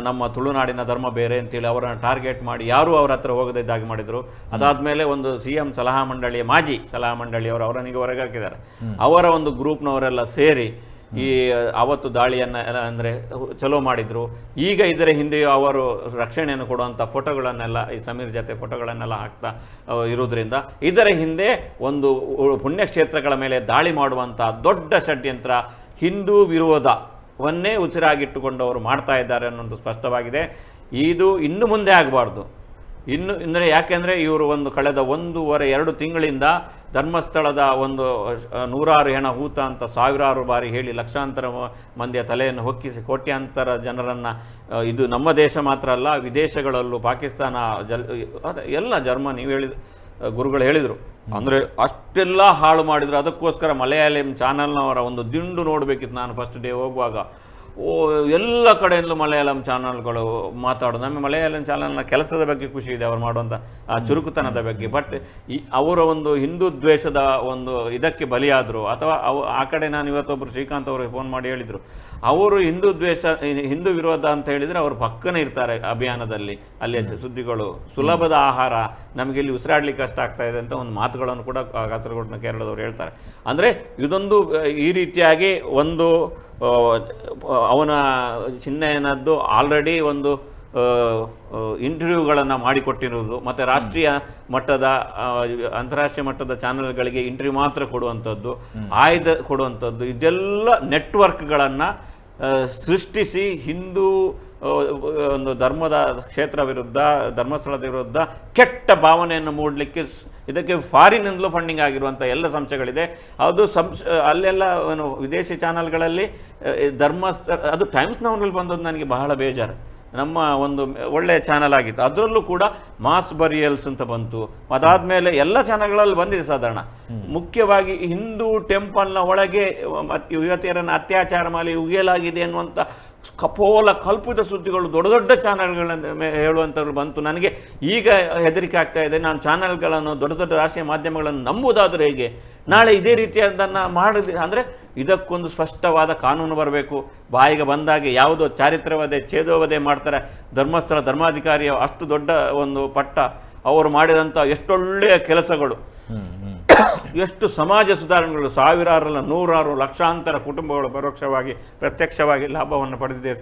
ನಮ್ಮ ತುಳುನಾಡಿನ ಧರ್ಮ ಬೇರೆ ಅಂತೇಳಿ ಅವರನ್ನು ಟಾರ್ಗೆಟ್ ಮಾಡಿ ಯಾರೂ ಅವ್ರ ಹತ್ರ ಹೋಗದಿದ್ದಾಗಿ ಮಾಡಿದರು. ಅದಾದಮೇಲೆ ಒಂದು ಸಿ ಎಂ ಸಲಹಾ ಮಂಡಳಿಯ ಮಾಜಿ ಸಲಹಾ ಮಂಡಳಿಯವರು ಅವರನಿಗೆ ಹೊರಗೆ ಹಾಕಿದ್ದಾರೆ. ಅವರ ಒಂದು ಗ್ರೂಪ್ನವರೆಲ್ಲ ಸೇರಿ ಈ ಅವತ್ತು ದಾಳಿಯನ್ನು ಅಂದರೆ ಚಲೋ ಮಾಡಿದ್ರು. ಈಗ ಇದರ ಹಿಂದೆಯೂ ಅವರು ರಕ್ಷಣೆಯನ್ನು ಕೊಡುವಂಥ ಫೋಟೋಗಳನ್ನೆಲ್ಲ, ಈ ಸಮೀರ್ ಜೊತೆ ಫೋಟೋಗಳನ್ನೆಲ್ಲ ಹಾಕ್ತಾ ಇರೋದ್ರಿಂದ ಇದರ ಹಿಂದೆ ಒಂದು ಪುಣ್ಯಕ್ಷೇತ್ರಗಳ ಮೇಲೆ ದಾಳಿ ಮಾಡುವಂಥ ದೊಡ್ಡ ಷಡ್ಯಂತ್ರ ಹಿಂದೂ ವಿರೋಧವನ್ನೇ ಉಸಿರಾಗಿಟ್ಟುಕೊಂಡು ಅವರು ಮಾಡ್ತಾ ಇದ್ದಾರೆ ಅನ್ನೋದು ಸ್ಪಷ್ಟವಾಗಿದೆ. ಇದು ಇನ್ನು ಮುಂದೆ ಆಗಬಾರ್ದು. ಇನ್ನು, ಅಂದರೆ ಯಾಕೆಂದರೆ ಇವರು ಒಂದು ಕಳೆದ ಒಂದೂವರೆ, ಎರಡು ತಿಂಗಳಿಂದ ಧರ್ಮಸ್ಥಳದ ಒಂದು ನೂರಾರು ಹೆಣ ಹೂತ ಅಂತ ಸಾವಿರಾರು ಬಾರಿ ಹೇಳಿ ಲಕ್ಷಾಂತರ ಮಂದಿಯ ತಲೆಯನ್ನು ಹೊಕ್ಕಿಸಿ ಕೋಟ್ಯಾಂತರ ಜನರನ್ನು ಇದು ನಮ್ಮ ದೇಶ ಮಾತ್ರ ಅಲ್ಲ, ವಿದೇಶಗಳಲ್ಲೂ ಪಾಕಿಸ್ತಾನ, ಜಲ್ ಎಲ್ಲ ಜರ್ಮನಿ ಹೇಳಿದ ಗುರುಗಳು ಹೇಳಿದರು. ಅಂದರೆ ಅಷ್ಟೆಲ್ಲ ಹಾಳು ಮಾಡಿದರು. ಅದಕ್ಕೋಸ್ಕರ ಮಲಯಾಳಂ ಚಾನಲ್ನವರ ಒಂದು ದಿಂಡು ನೋಡಬೇಕಿತ್ತು ನಾನು ಫಸ್ಟ್ ಡೇ ಹೋಗುವಾಗ. ಓ, ಎಲ್ಲ ಕಡೆಯಿಂದಲೂ ಮಲಯಾಳಂ ಚಾನಲ್ಗಳು ಮಾತಾಡೋದು. ನಮಗೆ ಮಲಯಾಳಂ ಚಾನಲ್ನ ಕೆಲಸದ ಬಗ್ಗೆ ಖುಷಿ ಇದೆ ಅವರು ಮಾಡುವಂಥ ಆ, ಚುರುಕುತನದ ಬಗ್ಗೆ. ಬಟ್ ಈ ಅವರ ಒಂದು ಹಿಂದೂ ದ್ವೇಷದ ಒಂದು ಇದಕ್ಕೆ ಬಲಿಯಾದರು. ಅಥವಾ ಅವು, ಆ ಕಡೆ ನಾನು ಇವತ್ತೊಬ್ಬರು ಶ್ರೀಕಾಂತ್ ಅವರಿಗೆ ಫೋನ್ ಮಾಡಿ ಹೇಳಿದರು. ಅವರು ಹಿಂದೂ ದ್ವೇಷ, ಹಿಂದೂ ವಿರೋಧ ಅಂತ ಹೇಳಿದರೆ ಅವರು ಪಕ್ಕನೇ ಇರ್ತಾರೆ ಅಭಿಯಾನದಲ್ಲಿ. ಅಲ್ಲಿ ಸುದ್ದಿಗಳು, ಸುಲಭದ ಆಹಾರ, ನಮಗೆ ಇಲ್ಲಿ ಉಸಿರಾಡ್ಲಿಕ್ಕೆ ಕಷ್ಟ ಆಗ್ತಾ ಇದೆ ಅಂತ ಒಂದು ಮಾತುಗಳನ್ನು ಕೂಡ ಕಾಸರಗೋಡಿನ ಕೇರಳದವರು ಹೇಳ್ತಾರೆ. ಅಂದರೆ ಇದೊಂದು, ಈ ರೀತಿಯಾಗಿ ಒಂದು ಅವನ ಚಿನ್ನಯನದ್ದು ಆಲ್ರೆಡಿ ಒಂದು ಇಂಟರ್ವ್ಯೂಗಳನ್ನು ಮಾಡಿಕೊಟ್ಟಿರುವುದು ಮತ್ತು ರಾಷ್ಟ್ರೀಯ ಮಟ್ಟದ ಅಂತಾರಾಷ್ಟ್ರೀಯ ಮಟ್ಟದ ಚಾನೆಲ್ಗಳಿಗೆ ಇಂಟರ್ವ್ಯೂ ಮಾತ್ರ ಕೊಡುವಂಥದ್ದು ಆಯ್ದ ಕೊಡುವಂಥದ್ದು ಇದೆಲ್ಲ ನೆಟ್ವರ್ಕ್ಗಳನ್ನು ಸೃಷ್ಟಿಸಿ ಹಿಂದೂ ಒಂದು ಧರ್ಮದ ಕ್ಷೇತ್ರ ವಿರುದ್ಧ ಧರ್ಮಸ್ಥಳದ ವಿರುದ್ಧ ಕೆಟ್ಟ ಭಾವನೆಯನ್ನು ಮೂಡಲಿಕ್ಕೆ ಇದಕ್ಕೆ ಫಾರಿನಿಂದಲೂ ಫಂಡಿಂಗ್ ಆಗಿರುವಂಥ ಎಲ್ಲ ಸಂಸ್ಥೆಗಳಿದೆ. ಅದು ಸಂಸ್ ಅಲ್ಲೆಲ್ಲ ಏನು ವಿದೇಶಿ ಚಾನಲ್ಗಳಲ್ಲಿ ಧರ್ಮಸ್ಥ ಧರ್ಮಸ್ಥಳ ಅದು ಟೈಮ್ಸ್ ನೌನಲ್ಲಿ ಬಂದದ್ದು ನನಗೆ ಬಹಳ ಬೇಜಾರು. ನಮ್ಮ ಒಂದು ಒಳ್ಳೆಯ ಚಾನಲ್ ಆಗಿತ್ತು. ಅದರಲ್ಲೂ ಕೂಡ ಮಾಸ್ ಬರಿಯಲ್ಸ್ ಅಂತ ಬಂತು. ಅದಾದ ಮೇಲೆ ಎಲ್ಲ ಚಾನಲ್ಗಳಲ್ಲಿ ಬಂದಿದೆ ಸಾಧಾರಣ. ಮುಖ್ಯವಾಗಿ ಹಿಂದೂ ಟೆಂಪಲ್ನ ಒಳಗೆ ಯುವತಿಯರನ್ನು ಅತ್ಯಾಚಾರ ಮಾಡಿ ಉಗಿಯಲಾಗಿದೆ ಅನ್ನುವಂಥ ಕಪೋಲ ಕಲ್ಪಿತ ಸುದ್ದಿಗಳು ದೊಡ್ಡ ದೊಡ್ಡ ಚಾನಲ್ಗಳನ್ನು ಹೇಳುವಂಥವ್ರು ಬಂತು. ನನಗೆ ಈಗ ಹೆದರಿಕೆ ಆಗ್ತಾ ಇದೆ. ನಾನು ಚಾನಲ್ಗಳನ್ನು, ದೊಡ್ಡ ದೊಡ್ಡ ರಾಷ್ಟ್ರೀಯ ಮಾಧ್ಯಮಗಳನ್ನು ನಂಬುವುದಾದ್ರೆ ಹೇಗೆ? ನಾಳೆ ಇದೇ ರೀತಿಯಾದನ್ನು ಮಾಡಿದ ಅಂದರೆ ಇದಕ್ಕೊಂದು ಸ್ಪಷ್ಟವಾದ ಕಾನೂನು ಬರಬೇಕು. ಬಾಯಿಗೆ ಬಂದಾಗ ಯಾವುದೋ ಚಾರಿತ್ರವದೆ ಛೇದೋವದೆ ಮಾಡ್ತಾರೆ. ಧರ್ಮಸ್ಥಳ ಧರ್ಮಾಧಿಕಾರಿಯ ಅಷ್ಟು ದೊಡ್ಡ ಒಂದು ಪಟ್ಟ. ಅವರು ಮಾಡಿದಂಥ ಎಷ್ಟೊಳ್ಳೆಯ ಕೆಲಸಗಳು. ಎಷ್ಟು ಸಮಾಜ ಸುಧಾರಣೆಗಳು ಸಾವಿರಾರಲ್ಲ ನೂರಾರು ಲಕ್ಷಾಂತರ ಕುಟುಂಬಗಳು ಪರೋಕ್ಷವಾಗಿ ಪ್ರತ್ಯಕ್ಷವಾಗಿ ಲಾಭವನ್ನು ಪಡೆದಿದೆ.